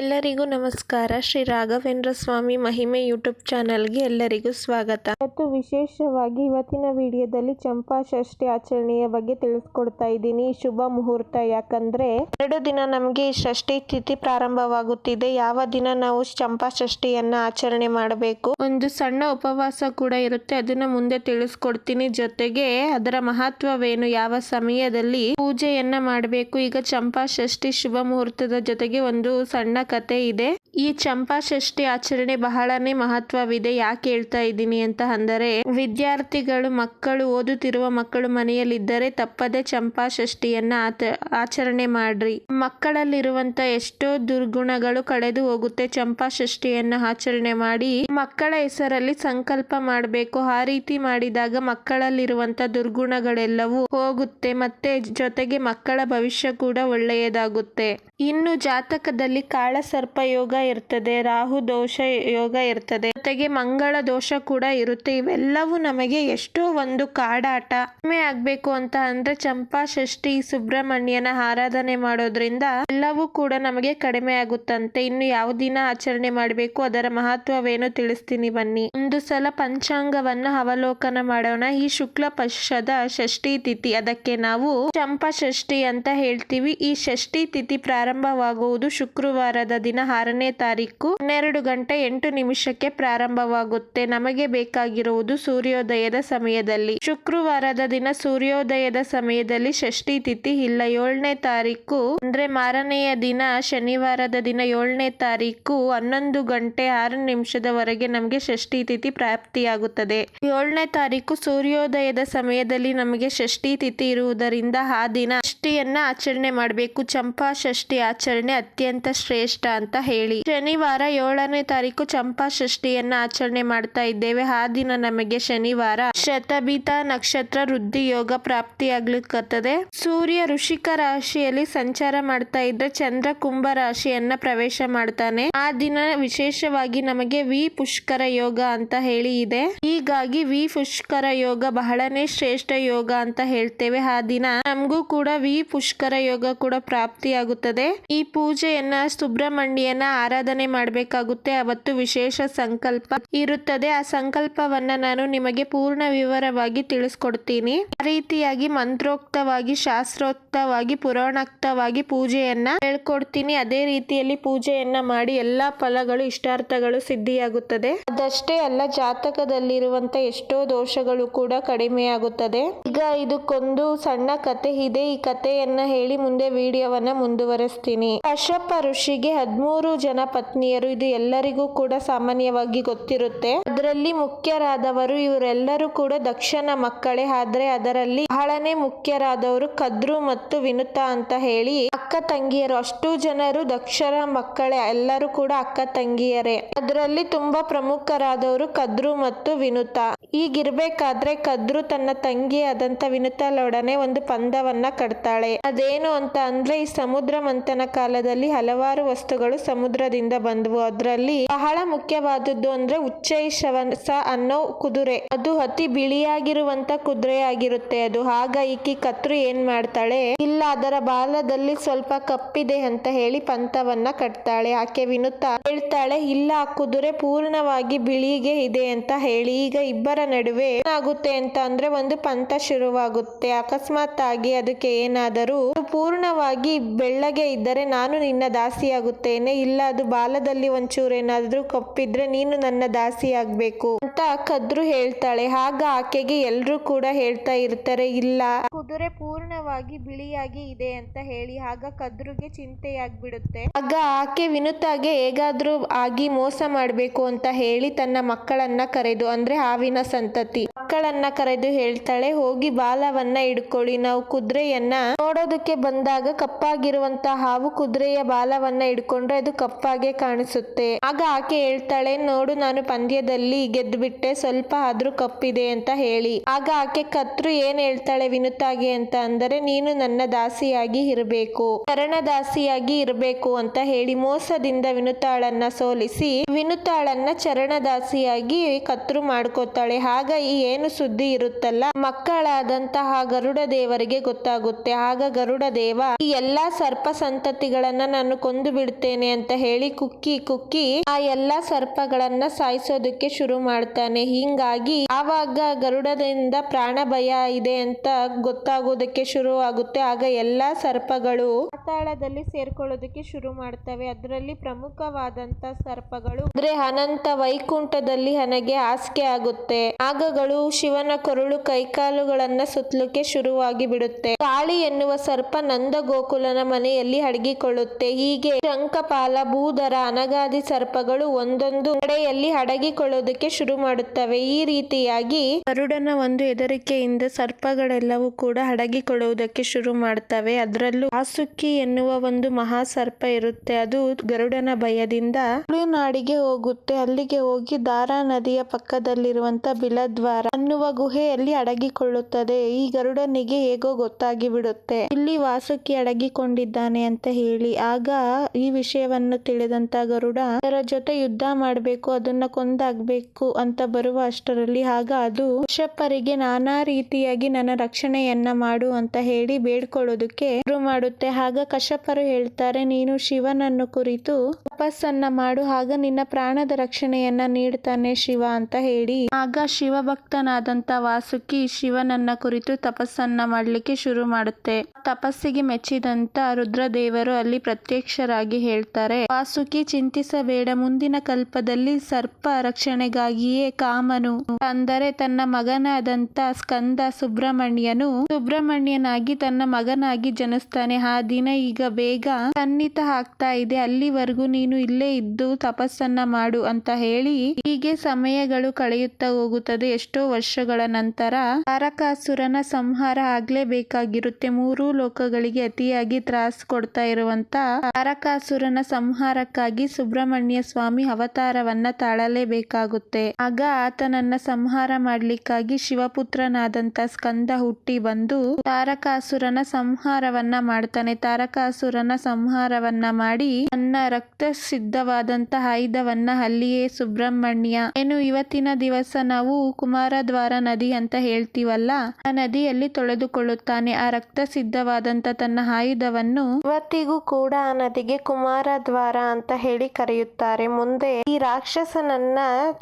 ಎಲ್ಲರಿಗೂ ನಮಸ್ಕಾರ. ಶ್ರೀ ರಾಘವೇಂದ್ರ ಸ್ವಾಮಿ ಮಹಿಮೆ ಯೂಟ್ಯೂಬ್ ಚಾನಲ್ಗೆ ಎಲ್ಲರಿಗೂ ಸ್ವಾಗತ. ಮತ್ತು ವಿಶೇಷವಾಗಿ ಇವತ್ತಿನ ವಿಡಿಯೋದಲ್ಲಿ ಚಂಪಾ ಷಷ್ಠಿ ಆಚರಣೆಯ ಬಗ್ಗೆ ತಿಳಿಸ್ಕೊಡ್ತಾ ಇದ್ದೀನಿ. ಶುಭ ಮುಹೂರ್ತ. ಯಾಕಂದ್ರೆ ಎರಡು ದಿನ ನಮಗೆ ಈ ಷಷ್ಠಿ ತಿಥಿ ಪ್ರಾರಂಭವಾಗುತ್ತಿದೆ. ಯಾವ ದಿನ ನಾವು ಚಂಪಾ ಷಷ್ಠಿಯನ್ನ ಆಚರಣೆ ಮಾಡಬೇಕು? ಒಂದು ಸಣ್ಣ ಉಪವಾಸ ಕೂಡ ಇರುತ್ತೆ. ಅದನ್ನ ಮುಂದೆ ತಿಳಿಸ್ಕೊಡ್ತೀನಿ. ಜೊತೆಗೆ ಅದರ ಮಹತ್ವವೇನು? ಯಾವ ಸಮಯದಲ್ಲಿ ಪೂಜೆಯನ್ನ ಮಾಡಬೇಕು? ಈಗ ಚಂಪಾ ಷಷ್ಠಿ ಶುಭ ಮುಹೂರ್ತದ ಜೊತೆಗೆ ಒಂದು ಸಣ್ಣ ಕತೆ ಇದೆ. ಈ ಚಂಪಾ ಷಷ್ಠಿ ಆಚರಣೆ ಬಹಳನೇ ಮಹತ್ವವಿದೆ. ಯಾಕೆ ಹೇಳ್ತಾ ಇದ್ದೀನಿ ಅಂತ ಅಂದರೆ, ವಿದ್ಯಾರ್ಥಿಗಳು, ಮಕ್ಕಳು, ಓದುತ್ತಿರುವ ಮಕ್ಕಳು ಮನೆಯಲ್ಲಿದ್ದರೆ ತಪ್ಪದೆ ಚಂಪಾ ಷಷ್ಠಿಯನ್ನ ಆತ, ಆಚರಣೆ ಮಾಡ್ರಿ. ಮಕ್ಕಳಲ್ಲಿರುವಂತ ಎಷ್ಟೋ ದುರ್ಗುಣಗಳು ಕಳೆದು ಹೋಗುತ್ತೆ ಚಂಪಾ ಷಷ್ಠಿಯನ್ನ ಆಚರಣೆ ಮಾಡಿ. ಮಕ್ಕಳ ಹೆಸರಲ್ಲಿ ಸಂಕಲ್ಪ ಮಾಡಬೇಕು. ಆ ರೀತಿ ಮಾಡಿದಾಗ ಮಕ್ಕಳಲ್ಲಿರುವಂತ ದುರ್ಗುಣಗಳೆಲ್ಲವೂ ಹೋಗುತ್ತೆ ಮತ್ತೆ ಜೊತೆಗೆ ಮಕ್ಕಳ ಭವಿಷ್ಯ ಕೂಡ ಒಳ್ಳೆಯದಾಗುತ್ತೆ. ಇನ್ನು ಜಾತಕದಲ್ಲಿ ಕಾಳಸರ್ಪಯೋಗ ಸರ್ಪ ಯೋಗ ಇರ್ತದೆ, ರಾಹು ದೋಷ ಯೋಗ ಇರ್ತದೆ. ಜೊತೆಗೆ ಮಂಗಳ ದೋಷ ಕೂಡ ಇರುತ್ತೆ. ಇವೆಲ್ಲವೂ ನಮಗೆ ಎಷ್ಟೋ ಒಂದು ಕಾಡಾಟ. ಕಡಿಮೆ ಆಗ್ಬೇಕು ಅಂತ ಅಂದ್ರೆ ಚಂಪಾ, ಷಷ್ಠಿ, ಸುಬ್ರಹ್ಮಣ್ಯನ ಆರಾಧನೆ ಮಾಡೋದ್ರಿಂದ ಎಲ್ಲವೂ ಕೂಡ ನಮಗೆ ಕಡಿಮೆ ಆಗುತ್ತಂತೆ. ಇನ್ನು ಯಾವ ದಿನ ಆಚರಣೆ ಮಾಡಬೇಕು, ಅದರ ಮಹತ್ವವೇನು ತಿಳಿಸ್ತೀನಿ ಬನ್ನಿ. ಒಂದು ಸಲ ಪಂಚಾಂಗವನ್ನ ಅವಲೋಕನ ಮಾಡೋಣ. ಈ ಶುಕ್ಲ ಪಕ್ಷದ ಷಷ್ಠಿ ತಿಥಿ, ಅದಕ್ಕೆ ನಾವು ಚಂಪಾ, ಷಷ್ಠಿ ಅಂತ ಹೇಳ್ತೀವಿ. ಈ ಷಷ್ಠಿ ತಿಥಿ ಪ್ರಾರಂಭವಾಗುವುದು ಶುಕ್ರವಾರದ ದಿನ ಆರನೇ ತಾರೀಕು ಹನ್ನೆರಡು ಗಂಟೆ ಎಂಟು ನಿಮಿಷಕ್ಕೆ ಪ್ರಾರಂಭವಾಗುತ್ತೆ. ನಮಗೆ ಬೇಕಾಗಿರುವುದು ಸೂರ್ಯೋದಯದ ಸಮಯದಲ್ಲಿ. ಶುಕ್ರವಾರದ ದಿನ ಸೂರ್ಯೋದಯದ ಸಮಯದಲ್ಲಿ ಷಷ್ಠಿ ತಿಥಿ ಇಲ್ಲ. ಏಳನೇ ತಾರೀಕು ಅಂದ್ರೆ ಮಾರನೆಯ ದಿನ, ಶನಿವಾರದ ದಿನ ಏಳನೇ ತಾರೀಕು ಹನ್ನೊಂದು ಗಂಟೆ ಆರು ನಿಮಿಷದವರೆಗೆ ನಮಗೆ ಷಷ್ಠಿ ತಿಥಿ ಪ್ರಾಪ್ತಿಯಾಗುತ್ತದೆ. ಏಳನೇ ತಾರೀಕು ಸೂರ್ಯೋದಯದ ಸಮಯದಲ್ಲಿ ನಮಗೆ ಷಷ್ಠಿ ತಿಥಿ ಇರುವುದರಿಂದ ಆ ದಿನ ಷಷ್ಠಿಯನ್ನ ಆಚರಣೆ ಮಾಡಬೇಕು. ಚಂಪಾ ಷಷ್ಠಿ ಆಚರಣೆ ಅತ್ಯಂತ ಶ್ರೇಷ್ಠ ಅಂತ ಹೇಳಿ. ಶನಿವಾರ ಏಳನೇ ತಾರೀಕು ಚಂಪಾ ಷಷ್ಠಿಯನ್ನ ಆಚರಣೆ ಮಾಡ್ತಾ ಇದ್ದೇವೆ. ಆ ದಿನ ನಮಗೆ ಶನಿವಾರ ಶತಬೀತ ನಕ್ಷತ್ರ ವೃದ್ಧಿ ಯೋಗ ಪ್ರಾಪ್ತಿಯಾಗ್ಲಿಕ್ಕತ್ತದೆ. ಸೂರ್ಯ ಋಷಿಕ ರಾಶಿಯಲ್ಲಿ ಸಂಚಾರ ಮಾಡ್ತಾ ಇದ್ರೆ ಚಂದ್ರ ಕುಂಭ ರಾಶಿಯನ್ನ ಪ್ರವೇಶ ಮಾಡ್ತಾನೆ. ಆ ದಿನ ವಿಶೇಷವಾಗಿ ನಮಗೆ ವಿ ಪುಷ್ಕರ ಯೋಗ ಅಂತ ಹೇಳಿ ಇದೆ. ಹೀಗಾಗಿ ವಿ ಪುಷ್ಕರ ಯೋಗ ಬಹಳನೇ ಶ್ರೇಷ್ಠ ಯೋಗ ಅಂತ ಹೇಳ್ತೇವೆ. ಆ ದಿನ ನಮಗೂ ಕೂಡ ವಿ ಪುಷ್ಕರ ಯೋಗ ಕೂಡ ಪ್ರಾಪ್ತಿಯಾಗುತ್ತದೆ. ಈ ಪೂಜೆಯನ್ನ ಸುಬ್ರಹ್ಮಣ್ಯನ ಆರಾಧನೆ ಮಾಡಬೇಕಾಗುತ್ತೆ. ಅವತ್ತು ವಿಶೇಷ ಸಂಕಲ್ಪ ಇರುತ್ತದೆ. ಆ ಸಂಕಲ್ಪವನ್ನ ನಾನು ನಿಮಗೆ ಪೂರ್ಣ ವಿವರವಾಗಿ ತಿಳಿಸ್ಕೊಡ್ತೀನಿ. ಆ ರೀತಿಯಾಗಿ ಮಂತ್ರೋಕ್ತವಾಗಿ, ಶಾಸ್ತ್ರೋಕ್ತವಾಗಿ, ಪುರಾಣೋಕ್ತವಾಗಿ ಪೂಜೆಯನ್ನ ಹೇಳ್ಕೊಡ್ತೀನಿ. ಅದೇ ರೀತಿಯಲ್ಲಿ ಪೂಜೆಯನ್ನ ಮಾಡಿ ಎಲ್ಲಾ ಫಲಗಳು, ಇಷ್ಟಾರ್ಥಗಳು ಸಿದ್ಧಿಯಾಗುತ್ತದೆ. ಅದಷ್ಟೇ ಅಲ್ಲ, ಜಾತಕದಲ್ಲಿರುವಂತ ಎಷ್ಟೋ ದೋಷಗಳು ಕೂಡ ಕಡಿಮೆಯಾಗುತ್ತದೆ. ಈಗ ಇದಕ್ಕೊಂದು ಸಣ್ಣ ಕತೆ ಇದೆ. ಈ ಕಥೆಯನ್ನ ಹೇಳಿ ಮುಂದೆ ವಿಡಿಯೋವನ್ನ ಮುಂದುವರಿಸ್ತೀನಿ. ಕಶ್ಯಪ ಋಷಿಗೆ ಹದಿಮೂರು ಜನ ಪತ್ನಿಯರು. ಇದು ಎಲ್ಲರಿಗೂ ಕೂಡ ಸಾಮಾನ್ಯವಾಗಿ ಗೊತ್ತಿರುತ್ತೆ. ಅದರಲ್ಲಿ ಮುಖ್ಯರಾದವರು ಇವರೆಲ್ಲರೂ ಕೂಡ ದಕ್ಷನ ಮಕ್ಕಳೇ. ಆದ್ರೆ ಅದರಲ್ಲಿ ಬಹಳನೇ ಮುಖ್ಯರಾದವರು ಕದ್ರು ಮತ್ತು ವಿನುತಾ ಅಂತ ಹೇಳಿ ಅಕ್ಕ ತಂಗಿಯರು. ಅಷ್ಟು ಜನರು ದಕ್ಷರ ಮಕ್ಕಳೇ. ಎಲ್ಲರೂ ಕೂಡ ಅಕ್ಕ ತಂಗಿಯರೇ. ಅದರಲ್ಲಿ ತುಂಬಾ ಪ್ರಮುಖರಾದವರು ಕದ್ರು ಮತ್ತು ವಿನುತಾ. ಈಗಿರ್ಬೇಕಾದ್ರೆ ಕದ್ರು ತನ್ನ ತಂಗಿ ಆದಂತ ವಿನುತಾಳೊಡನೆ ಒಂದು ಪಂದವನ್ನ ಕಟ್ತಾಳೆ. ಅದೇನು ಅಂತ ಅಂದ್ರೆ ಈ ಸಮುದ್ರ ಮಂಥನ ಕಾಲದಲ್ಲಿ ಹಲವಾರು ವಸ್ತುಗಳು ಸಮುದ್ರದಿಂದ ಬಂದವು. ಅದರಲ್ಲಿ ಬಹಳ ಮುಖ್ಯವಾದದ್ದು ಅಂದ್ರೆ ಉಚ್ಚೈಶವಸ ಅನ್ನೋ ಕುದುರೆ. ಅದು ಅತಿ ಬಿಳಿಯಾಗಿರುವಂತ ಕುದುರೆ ಆಗಿರುತ್ತೆ ಅದು. ಆಗ ಈಕಿ ಕತ್ರು ಏನ್ ಮಾಡ್ತಾಳೆ? ಇಲ್ಲ, ಅದರ ಬಾಲದಲ್ಲಿ ಸ್ವಲ್ಪ ಕಪ್ಪಿದೆ ಅಂತ ಹೇಳಿ ಪಂಥವನ್ನ ಕಟ್ತಾಳೆ. ಆಕೆ ವಿನುತಾ ಹೇಳ್ತಾಳೆ, ಇಲ್ಲ, ಆ ಕುದುರೆ ಪೂರ್ಣವಾಗಿ ಬಿಳಿಗೆ ಇದೆ ಅಂತ ಹೇಳಿ. ಈಗ ಇಬ್ಬರ ನಡುವೆ ಏನಾಗುತ್ತೆ ಅಂತ ಅಂದ್ರೆ ಒಂದು ಪಂಥ ಶುರುವಾಗುತ್ತೆ. ಅಕಸ್ಮಾತ್ ಆಗಿ ಅದಕ್ಕೆ ಏನಾದರೂ ಪೂರ್ಣವಾಗಿ ಬೆಳ್ಳಗೆ ಇದ್ದರೆ ನಾನು ನಿನ್ನ ದಾಸಿಯಾಗುತ್ತೇನೆ. ಇಲ್ಲ, ಅದು ಬಾಲದಲ್ಲಿ ಒಂಚೂರು ಏನಾದ್ರೂ ಕಪ್ಪಿದ್ರೆ ನೀನು ನನ್ನ ದಾಸಿ ಆಗ್ಬೇಕು ಅಂತ ಕದ್ರು ಹೇಳ್ತಾಳೆ. ಆಗ ಆಕೆಗೆ ಎಲ್ರೂ ಕೂಡ ಹೇಳ್ತಾ ಇರ್ತಾರೆ, ಇಲ್ಲ, ಕುದುರೆ ಪೂರ್ಣವಾಗಿ ಬಿಳಿಯಾಗಿ ಇದೆ ಅಂತ ಹೇಳಿ ಆಗ ಕದ್ರುಗೆ ಚಿಂತೆಯಾಗ್ಬಿಡುತ್ತೆ. ಆಗ ಆಕೆ ವಿನುತಾಗೆ ಹೇಗಾದ್ರೂ ಆಗಿ ಮೋಸ ಮಾಡ್ಬೇಕು ಅಂತ ಹೇಳಿ ತನ್ನ ಮಕ್ಕಳನ್ನ ಕರೆದು, ಅಂದ್ರೆ ಹಾವಿನ ಸಂತತಿ. ಮಕ್ಕಳನ್ನ ಕರೆದು ಹೇಳ್ತಾಳೆ, ಹೋಗಿ ಬಾಲವನ್ನ ಹಿಡ್ಕೊಳ್ಳಿ. ನಾವು ಕುದುರೆಯನ್ನ ನೋಡೋದಕ್ಕೆ ಬಂದಾಗ ಕಪ್ಪಾಗಿರುವಂತ ಹಾವು ಕುದುರೆಯ ಬಾಲವನ್ನ ಹಿಡ್ಕೊಂಡ್ರೆ ಅದು ಕಪ್ಪಾಗೆ ಕಾಣಿಸುತ್ತೆ. ಆಗ ಆಕೆ ಹೇಳ್ತಾಳೆ, ನೋಡು, ನಾನು ಪಂದ್ಯದಲ್ಲಿ ಗೆದ್ದುಬಿಟ್ಟೆ ಸ್ವಲ್ಪ ಆದ್ರೂ ಕಪ್ಪಿದೆ ಅಂತ ಹೇಳಿ. ಆಗ ಆಕೆ, ಕತ್ರು ಏನ್ ಹೇಳ್ತಾಳೆ ವಿನುತಾಗೆ ಅಂತ ಅಂದರೆ, ನೀನು ನನ್ನ ದಾಸಿಯಾಗಿ ಇರಬೇಕು ಚರಣದಾಸಿಯಾಗಿ ಇರಬೇಕು ಅಂತ ಹೇಳಿ ಮೋಸದಿಂದ ವಿನುತಾಳನ್ನ ಸೋಲಿಸಿ, ವಿನುತಾಳನ್ನ ಚರಣದಾಸಿಯಾಗಿ ಕತ್ರು ಮಾಡ್ಕೋತಾಳೆ. ಆಗ ಈ ಏನು ಸುದ್ದಿ ಇರುತ್ತಲ್ಲ? ಮಕ್ಕಳಾದಂತಹ ಗರುಡ ದೇವರಿಗೆ ಗೊತ್ತಾಗುತ್ತೆ. ಆಗ ಗರುಡ ದೇವ, ಈ ಎಲ್ಲಾ ಸರ್ಪ ಸಂತತಿಗಳನ್ನ ನಾನು ಕೊಂದು ಬಿಡ್ತೇನೆ ಅಂತ ಹೇಳಿ ಕುಕ್ಕಿ ಕುಕ್ಕಿ ಆ ಎಲ್ಲಾ ಸರ್ಪಗಳನ್ನ ಸಾಯಿಸೋದಕ್ಕೆ ಶುರು ಮಾಡ್ತಾನೆ. ಹಿಂಗಾಗಿ ಆವಾಗ ಗರುಡದಿಂದ ಪ್ರಾಣ ಭಯ ಇದೆ ಅಂತ ಗೊತ್ತಾಗೋದಕ್ಕೆ ಶುರು ಆಗುತ್ತೆ ಆಗ ಎಲ್ಲಾ ಸರ್ಪಗಳು ಪಾತಾಳದಲ್ಲಿ ಸೇರ್ಕೊಳ್ಳೋದಕ್ಕೆ ಶುರು ಮಾಡ್ತವೆ. ಅದರಲ್ಲಿ ಪ್ರಮುಖವಾದಂತ ಸರ್ಪಗಳು ಅಂದ್ರೆ ಅನಂತ ವೈಕುಂಠದಲ್ಲಿ ನನಗೆ ಹಾಸಿಗೆ ಆಗುತ್ತೆ. ಆಗಗಳು ಶಿವನ ಕೊರಳು ಕೈಕಾಲುಗಳನ್ನ ಸುತ್ತಲಿಕ್ಕೆ ಶುರುವಾಗಿ ಬಿಡುತ್ತೆ. ಕಾಳಿ ಎನ್ನುವ ಸರ್ಪ ನಂದ ಗೋಕುಲನ ಮನೆಯಲ್ಲಿ ಅಡಗಿಕೊಳ್ಳುತ್ತೆ ಹೀಗೆ ಶಂಕಪಾಲ ಭೂಧರ, ಅನಗಾದಿ ಸರ್ಪಗಳು ಒಂದೊಂದು ಕಡೆಯಲ್ಲಿ ಅಡಗಿಕೊಳ್ಳೋದಕ್ಕೆ ಶುರು ಮಾಡುತ್ತವೆ. ಈ ರೀತಿಯಾಗಿ ಗರುಡನ ಒಂದು ಹೆದರಿಕೆಯಿಂದ ಸರ್ಪಗಳೆಲ್ಲವೂ ಕೂಡ ಅಡಗಿಕೊಳ್ಳುವುದಕ್ಕೆ ಶುರು ಮಾಡ್ತವೆ. ಅದರಲ್ಲೂ ಆಸುಕಿ ಎನ್ನುವ ಒಂದು ಮಹಾಸರ್ಪ ಇರುತ್ತೆ. ಅದು ಗರುಡನ ಭಯದಿಂದ ತುಳುನಾಡಿಗೆ ಹೋಗುತ್ತೆ. ಅಲ್ಲಿಗೆ ಹೋಗಿ ದಾರಾ ನದಿಯ ಪಕ್ಕದಲ್ಲಿರುವಂತ ಬಿಲದ್ವಾರ ಅನ್ನುವ ಗುಹೆಯಲ್ಲಿ ಅಡಗಿಕೊಳ್ಳುತ್ತದೆ. ಈ ಗರುಡನಿಗೆ ಹೇಗೋ ಗೊತ್ತಾಗಿ ಬಿಡುತ್ತೆ ಇಲ್ಲಿ ವಾಸುಕಿ ಅಡಗಿಕೊಂಡಿದ್ದಾನೆ ಅಂತ ಹೇಳಿ. ಆಗ ಈ ವಿಷಯವನ್ನು ತಿಳಿದಂತ ಗರುಡ ಅದರ ಜೊತೆ ಯುದ್ಧ ಮಾಡಬೇಕು, ಅದನ್ನ ಕೊಂದಾಗ್ಬೇಕು ಅಂತ ಬರುವ ಅಷ್ಟರಲ್ಲಿ ಆಗ ಅದು ಕಶ್ಯಪರಿಗೆ ನಾನಾ ರೀತಿಯಾಗಿ ನನ್ನ ರಕ್ಷಣೆಯನ್ನ ಮಾಡು ಅಂತ ಹೇಳಿ ಬೇಡ್ಕೊಳ್ಳೋದಕ್ಕೆ ಶುರು ಮಾಡುತ್ತೆ. ಆಗ ಕಶ್ಯಪರು ಹೇಳ್ತಾರೆ, ನೀನು ಶಿವನನ್ನು ಕುರಿತು ತಪಸ್ಸನ್ನ ಮಾಡು. ಆಗ ನಿನ್ನ ಪ್ರಾಣದ ರಕ್ಷಣೆಯನ್ನ ನೀಡ್ತಾನೆ ಶಿವ ಅಂತ ಹೇಳಿ. ಆಗ ಶಿವಭಕ್ತನಾದಂತ ವಾಸುಕಿ ಶಿವನನ್ನ ಕುರಿತು ತಪಸ್ಸನ್ನ ಮಾಡ್ಲಿಕ್ಕೆ ಶುರು ಮಾಡುತ್ತೆ. ತಪಸ್ಸಿಗೆ ಮೆಚ್ಚಿದಂತ ರುದ್ರದೇವರು ಅಲ್ಲಿ ಪ್ರತ್ಯಕ್ಷರಾಗಿ ಹೇಳ್ತಾರೆ, ವಾಸುಕಿ, ಚಿಂತಿಸಬೇಡ. ಮುಂದಿನ ಕಲ್ಪದಲ್ಲಿ ಸರ್ಪ ರಕ್ಷಣೆಗಾಗಿಯೇ ಕಾಮನು. ಅಂದರೆ ತನ್ನ ಮಗನಾದಂತ ಸ್ಕಂದ ಸುಬ್ರಹ್ಮಣ್ಯನು ಸುಬ್ರಹ್ಮಣ್ಯನಾಗಿ ತನ್ನ ಮಗನಾಗಿ ಜನಿಸ್ತಾನೆ. ಆ ದಿನ ಈಗ ಬೇಗ ಸನ್ನಿತ ಆಗ್ತಾ ಇದೆ. ಅಲ್ಲಿವರೆಗೂ ನೀನು ಇಲ್ಲೇ ಇದ್ದು ತಪಸ್ಸನ್ನ ಮಾಡು ಅಂತ ಹೇಳಿ ಹೀಗೆ ಸಮಯಗಳು ಕಳೆಯುತ್ತಾ ಹೋಗುತ್ತದೆ ಎಷ್ಟೋ ವರ್ಷಗಳ ನಂತರ ತಾರಕಾಸುರನ ಸಂಹಾರ ಆಗ್ಲೇಬೇಕಾಗಿರುತ್ತೆ. ಮೂರೂ ಲೋಕಗಳಿಗೆ ಅತಿಯಾಗಿ ತ್ರಾಸ್ ಕೊಡ್ತಾ ಇರುವಂತ ತಾರಕಾಸುರನ ಸಂಹಾರಕ್ಕಾಗಿ ಸುಬ್ರಹ್ಮಣ್ಯ ಸ್ವಾಮಿ ಅವತಾರವನ್ನ ತಾಳಲೇಬೇಕಾಗುತ್ತೆ. ಆಗ ಆತನನ್ನ ಸಂಹಾರ ಮಾಡ್ಲಿಕ್ಕಾಗಿ ಶಿವಪುತ್ರನಾದಂತ ಸ್ಕಂದ ಹುಟ್ಟಿ ಬಂದು ತಾರಕಾಸುರನ ಸಂಹಾರವನ್ನ ಮಾಡ್ತಾನೆ. ತಾರಕಾಸುರನ ಸಂಹಾರವನ್ನ ಮಾಡಿ ತನ್ನ ರಕ್ತ ಸಿದ್ಧವಾದಂತ ಆಯುಧವನ್ನ ಅಲ್ಲಿಯೇ ಸುಬ್ರಹ್ಮಣ್ಯ. ಏನು ಇವತ್ತಿನ ದಿವಸ ನಾವು ಕುಮಾರದ್ವಾರ ನದಿ ಅಂತ ಹೇಳ್ತೀವಲ್ಲ, ಆ ನದಿಯಲ್ಲಿ ತೊಳೆದುಕೊಳ್ಳುತ್ತಾನೆ. ಆ ರಕ್ತ ಸಿದ್ಧವಾದಂತ ತನ್ನ ಆಯುಧವನ್ನು ಇವತ್ತಿಗೂ ಕೂಡ ಆ ನದಿಗೆ ಕುಮಾರದ್ವಾರ ಅಂತ ಹೇಳಿ ಕರೆಯುತ್ತಾರೆ. ಮುಂದೆ ಈ ರಾಕ್ಷಸನನ್ನ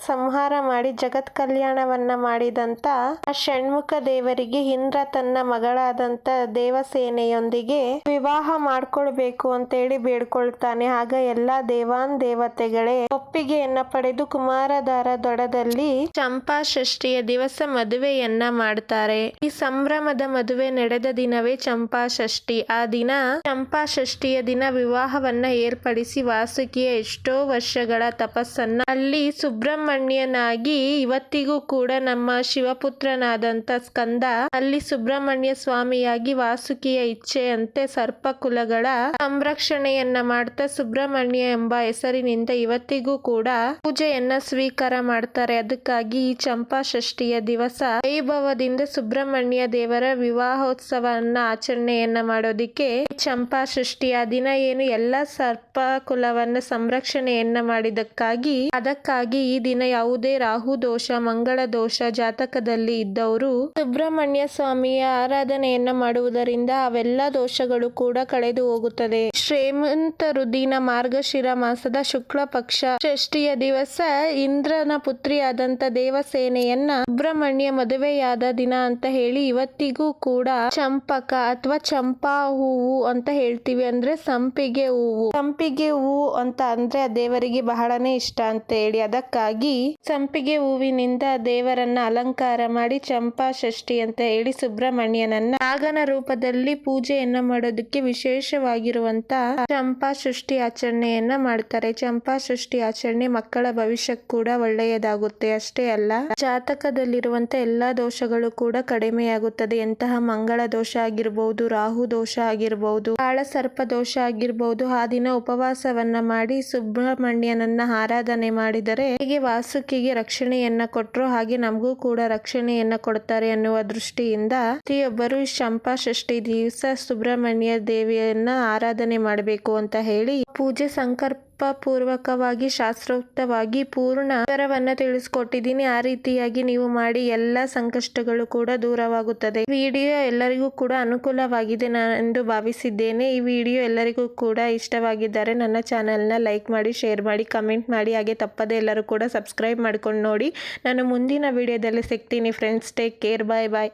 ಸಂಹಾರ ಮಾಡಿ, ಜಗತ್ ಕಲ್ಯಾಣವನ್ನ ಮಾಡಿದಂತ ಆ ಷಣ್ಮುಖ ದೇವರಿಗೆ, ಇಂದ್ರ ತನ್ನ ಮಗಳಾದಂತ ದೇವಸೇನೆಯೊಂದಿಗೆ ವಿವಾಹ ಮಾಡ್ಕೊಳ್ಬೇಕು ಅಂತೇಳಿ ಬೇಡ್ಕೊಳ್ತಾನೆ. ಆಗ ಎಲ್ಲಾ ದೇವಾನ್ ದೇವತೆಗಳೇ ಒಪ್ಪಿಗೆಯನ್ನ ಪಡೆದು ಕುಮಾರದಾರ ದೊಡದಲ್ಲಿ ಚಂಪಾ ಷಷ್ಠಿಯ ದಿವಸ ಮದುವೆಯನ್ನ ಮಾಡ್ತಾರೆ. ಈ ಸಂಭ್ರಮದ ಮದುವೆ ನಡೆದ ದಿನವೇ ಚಂಪಾ ಷಷ್ಠಿ ಆ ದಿನ ಚಂಪಾ ಷಷ್ಠಿಯ ದಿನ ವಿವಾಹವನ್ನ ಏರ್ಪಡಿಸಿ ವಾಸುಕಿಯ ಎಷ್ಟೋ ವರ್ಷಗಳ ತಪಸ್ಸನ್ನ ಅಲ್ಲಿ ಸುಬ್ರಹ್ಮಣ್ಯನಾಗಿ ಇವತ್ತಿಗೂ ಕೂಡ ನಮ್ಮ ಶಿವಪುತ್ರನಾದಂತ ಸ್ಕಂದ ಅಲ್ಲಿ ಸುಬ್ರಹ್ಮಣ್ಯ ಸ್ವಾಮಿಯಾಗಿ ವಾಸುಕಿಯ ಇಚ್ಛೆಯಂತೆ ಸರ್ಪ ಕುಲಗಳ ಸಂರಕ್ಷಣೆಯನ್ನ ಮಾಡ್ತಾ ಸುಬ್ರಹ್ಮಣ್ಯ ಎಂಬ ಹೆಸರಿನಿಂದ ಇವತ್ತಿಗೂ ಕೂಡ ಪೂಜೆಯನ್ನ ಸ್ವೀಕಾರ ಮಾಡ್ತಾರೆ. ಅದಕ್ಕಾಗಿ ಚಂಪಾ ಷಷ್ಠಿಯ ದಿವಸ ವೈಭವದಿಂದ ಸುಬ್ರಹ್ಮಣ್ಯ ದೇವರ ವಿವಾಹೋತ್ಸವವನ್ನ ಆಚರಣೆಯನ್ನ ಮಾಡೋದಿಕ್ಕೆ ಚಂಪಾ ಷಷ್ಠಿಯ ದಿನ ಏನು ಎಲ್ಲ ಸರ್ಪ ಕುಲವನ್ನ ಸಂರಕ್ಷಣೆಯನ್ನ ಮಾಡಿದಕ್ಕಾಗಿ ಅದಕ್ಕಾಗಿ ಈ ದಿನ ಯಾವುದೇ ರಾಹು ದೋಷ, ಮಂಗಳ ದೋಷ ಜಾತಕದಲ್ಲಿ ಇದ್ದವರು ಸುಬ್ರಹ್ಮಣ್ಯ ಸ್ವಾಮಿಯ ಆರಾಧನೆಯನ್ನ ಮಾಡುವುದರಿಂದ ಅವೆಲ್ಲ ದೋಷಗಳು ಕೂಡ ಕಳೆದು ಹೋಗುತ್ತದೆ. ಶ್ರೇಮಂತ ರುದಿನ ಮಾರ್ಗಶಿರ ಮಾಸದ ಶುಕ್ಲ ಪಕ್ಷ ಷಷ್ಠಿಯ ದಿವಸ ಇಂದ್ರನ ಪುತ್ರಿಯಾದಂತ ದೇವಸೇನೆಯನ್ನ ಸುಬ್ರಹ್ಮಣ್ಯ ಮದುವೆಯಾದ ದಿನ ಅಂತ ಹೇಳಿ ಇವತ್ತಿಗೂ ಕೂಡ ಚಂಪಕ ಅಥವಾ ಚಂಪಾ ಹೂವು ಅಂತ ಹೇಳ್ತೀವಿ ಅಂದ್ರೆ ಸಂಪಿಗೆ ಹೂವು. ಸಂಪಿಗೆ ಹೂವು ಅಂತ ಅಂದ್ರೆ ಆ ದೇವರಿಗೆ ಬಹಳನೇ ಇಷ್ಟ ಅಂತ ಹೇಳಿ ಅದಕ್ಕಾಗಿ ಸಂಪಿಗೆ ಹೂವಿನಿಂದ ದೇವರನ್ನ ಅಲಂಕಾರ ಮಾಡಿ ಚಂಪಾ ಷಷ್ಠಿ ಅಂತ ಹೇಳಿ ಸುಬ್ರಹ್ಮಣ್ಯನನ್ನ ನಾಗನ ರೂಪದಲ್ಲಿ ಪೂಜೆಯನ್ನ ಮಾಡೋದಕ್ಕೆ ವಿಶೇಷವಾಗಿರುವಂತ ಚಂಪಾ ಷಷ್ಠಿ ಆಚರಣೆಯನ್ನ ಮಾಡ್ತಾರೆ. ಚಂಪಾ ಷಷ್ಠಿ ಆಚರಣೆ ಮಕ್ಕಳ ಭವಿಷ್ಯಕ್ಕೆ ಕೂಡ ಒಳ್ಳೆಯದಾಗುತ್ತೆ. ಅಷ್ಟೇ ಅಲ್ಲ ಜಾತಕದಲ್ಲಿರುವಂತ ಎಲ್ಲಾ ದೋಷಗಳು ಕೂಡ ಕಡಿಮೆಯಾಗುತ್ತದೆ. ಎಂತಹ ಮಂಗಳ ದೋಷ ಆಗಿರಬಹುದು ರಾಹು ದೋಷ ಆಗಿರಬಹುದು ಕಾಳ ಸರ್ಪ ದೋಷ ಆಗಿರಬಹುದು ಆ ದಿನ ಉಪವಾಸವನ್ನ ಮಾಡಿ ಸುಬ್ರಹ್ಮಣ್ಯನನ್ನ ಆರಾಧನೆ ಮಾಡಿದರೆ ಹೇಗೆ ವಾಸುಕಿಗೆ ರಕ್ಷಣೆಯನ್ನ ಕೊಟ್ಟರು ಹಾಗೆ ನಮಗೂ ಕೂಡ ರಕ್ಷಣೆಯನ್ನ ಕೊಡ್ತಾರೆ ಅನ್ನುವ ದೃಷ್ಟಿಯಿಂದ ಪ್ರತಿಯೊಬ್ಬರು ಶಂಪಾ ಷಷ್ಠಿ ದಿವಸ ಸುಬ್ರಹ್ಮಣ್ಯ ದೇವಿಯನ್ನ ಆರಾಧನೆ ಮಾಡಬೇಕು ಅಂತ ಹೇಳಿ ಪೂಜೆ ಸಂಕಲ್ಪ ಪೂರ್ವಕವಾಗಿ ಶಾಸ್ತ್ರೋಕ್ತವಾಗಿ ಪೂರ್ಣ ಉತ್ತರವನ್ನ ತಿಳಿಸ್ಕೊಟ್ಟಿದ್ದೀನಿ. ಆ ರೀತಿಯಾಗಿ ನೀವು ಮಾಡಿ, ಎಲ್ಲ ಸಂಕಷ್ಟಗಳು ಕೂಡ ದೂರವಾಗುತ್ತದೆ. ವಿಡಿಯೋ ಎಲ್ಲರಿಗೂ ಕೂಡ ಅನುಕೂಲವಾಗಿದೆ ಎಂದು ಭಾವಿಸಿದ್ದೇನೆ. ಈ ವಿಡಿಯೋ ಎಲ್ಲರಿಗೂ ಕೂಡ ಇಷ್ಟವಾಗಿದ್ದಾರೆ ನನ್ನ ಚಾನೆಲ್ನ ಲೈಕ್ ಮಾಡಿ, ಶೇರ್ ಮಾಡಿ, ಕಮೆಂಟ್ ಮಾಡಿ. ಹಾಗೆ ತಪ್ಪದೆ ಎಲ್ಲರೂ ಕೂಡ ಸಬ್ಸ್ಕ್ರೈಬ್ ಮಾಡ್ಕೊಂಡು ನೋಡಿ. ನಾನು ಮುಂದಿನ ವಿಡಿಯೋದಲ್ಲಿ ಸಿಗ್ತೀನಿ. Friends, take care. Bye bye.